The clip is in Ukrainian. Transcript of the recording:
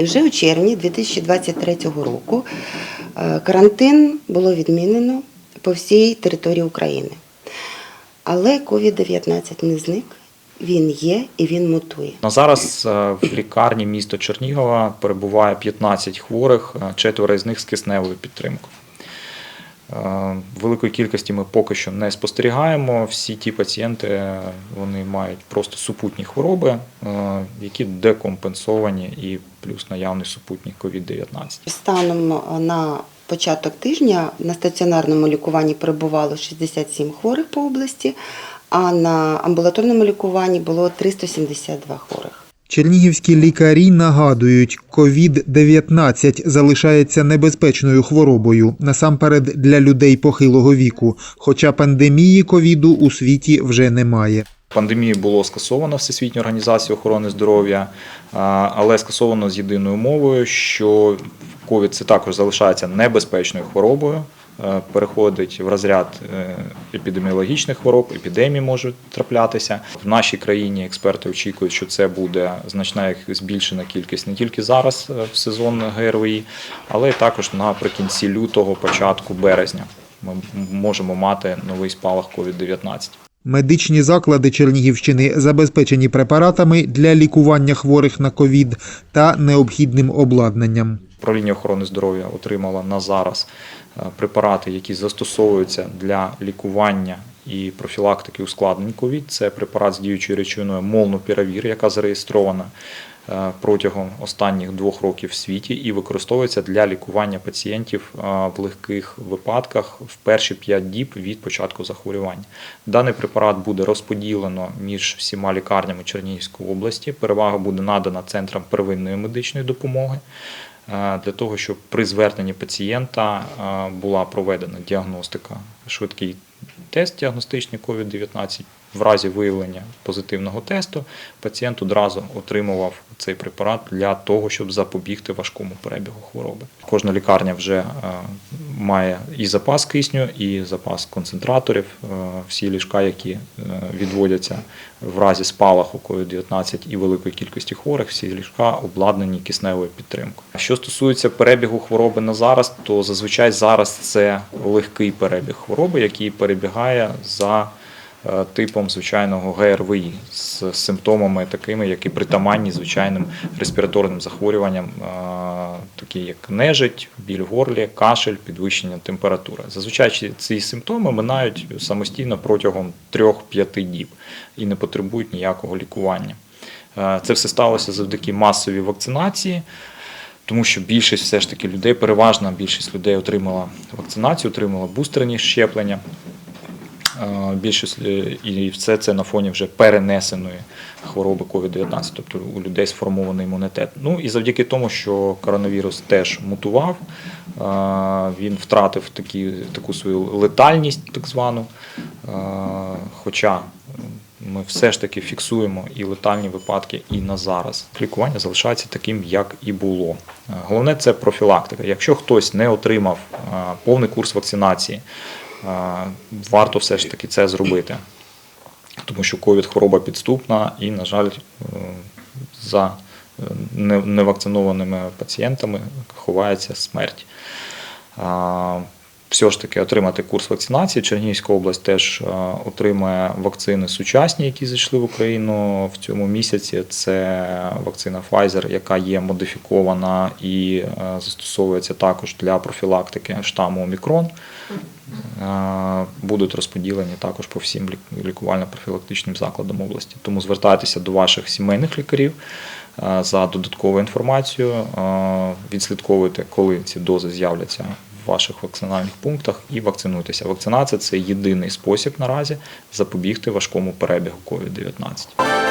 Вже у червні 2023 року е, карантин було відмінено по всій території України. Але COVID-19 не зник, він є і він мутує. На зараз е, в лікарні міста Чернігова перебуває 15 хворих, е, четверо з них з кисневою підтримкою. Е, Великої кількості ми поки що не спостерігаємо. Всі ті пацієнти вони мають просто супутні хвороби, е, які декомпенсовані, і плюс наявний супутник COVID-19. Станом на початок тижня на стаціонарному лікуванні перебувало 67 хворих по області, а на амбулаторному лікуванні було 372 хворих. Чернігівські лікарі нагадують, COVID-19 залишається небезпечною хворобою насамперед для людей похилого віку, хоча пандемії ковіду у світі вже немає. Пандемію було скасовано Всесвітньою організацією охорони здоров'я, але скасовано з єдиною умовою, що ковід це також залишається небезпечною хворобою, переходить в розряд е, епідеміологічних хвороб, епідемії можуть траплятися. В нашій країні експерти очікують, що це буде значна збільшена кількість не тільки зараз е, в сезон ГРВІ, але й також наприкінці лютого, початку березня. Ми можемо мати новий спалах COVID-19. Медичні заклади Чернігівщини забезпечені препаратами для лікування хворих на ковід та необхідним обладнанням. Управління охорони здоров'я отримало на зараз е, препарати, які застосовуються для лікування і профілактики ускладнень ковід. Це препарат з діючою речовиною Молнупіравір, яка зареєстрована е, протягом останніх двох років в світі і використовується для лікування пацієнтів е, в легких випадках в перші 5 діб від початку захворювання. Даний препарат буде розподілено між всіма лікарнями Чернігівської області. Перевага буде надана центрам первинної медичної допомоги для того, щоб при зверненні пацієнта е, була проведена діагностика, швидкий тест діагностичний COVID-19. В разі виявлення позитивного тесту пацієнт одразу отримував цей препарат для того, щоб запобігти важкому перебігу хвороби. Кожна лікарня вже е, має і запас кисню, і запас концентраторів. Е, Всі ліжка, які е, відводяться в разі спалаху COVID-19 і великої кількості хворих, всі ліжка обладнані кисневою підтримкою. Що стосується перебігу хвороби на зараз, то зазвичай зараз це легкий перебіг хвороби, який перебігає за типом звичайного ГРВІ з симптомами такими, які притаманні звичайним респіраторним захворюванням, е, такі як нежить, біль в горлі, кашель, підвищення температури. Зазвичай ці- ці симптоми минають самостійно протягом 3-5 діб і не потребують ніякого лікування. Е, Це все сталося завдяки масовій вакцинації. Тому що більшість все ж таки людей, переважна більшість людей отримала вакцинацію, отримала бустерні щеплення. Більшість е, і все це на фоні вже перенесеної хвороби COVID-19, тобто у людей сформований імунітет. Ну і завдяки тому, що коронавірус теж мутував, він втратив такі, таку свою летальність, так звану. Хоча ми все ж таки фіксуємо і летальні випадки і на зараз. Лікування залишається таким, як і було. Головне це профілактика. Якщо хтось не отримав повний курс вакцинації, варто все ж таки це зробити. Тому що ковід хвороба підступна і, на жаль, е, за е, невакцинованими пацієнтами ховається смерть. Все ж таки отримати курс вакцинації. Чернігівська область теж е, отримає вакцини сучасні, які зайшли в Україну в цьому місяці. Це вакцина Pfizer, яка є модифікована і е, застосовується також для профілактики штаму Омікрон. Е, Будуть розподілені також по всім лікувально-профілактичним закладам області. Тому звертайтеся до ваших сімейних лікарів за додатковою інформацією. Е, Відслідковуйте, коли ці дози з'являться ваших вакцинальних пунктах і вакцинуйтеся. Вакцинація це єдиний спосіб наразі запобігти важкому перебігу COVID-19.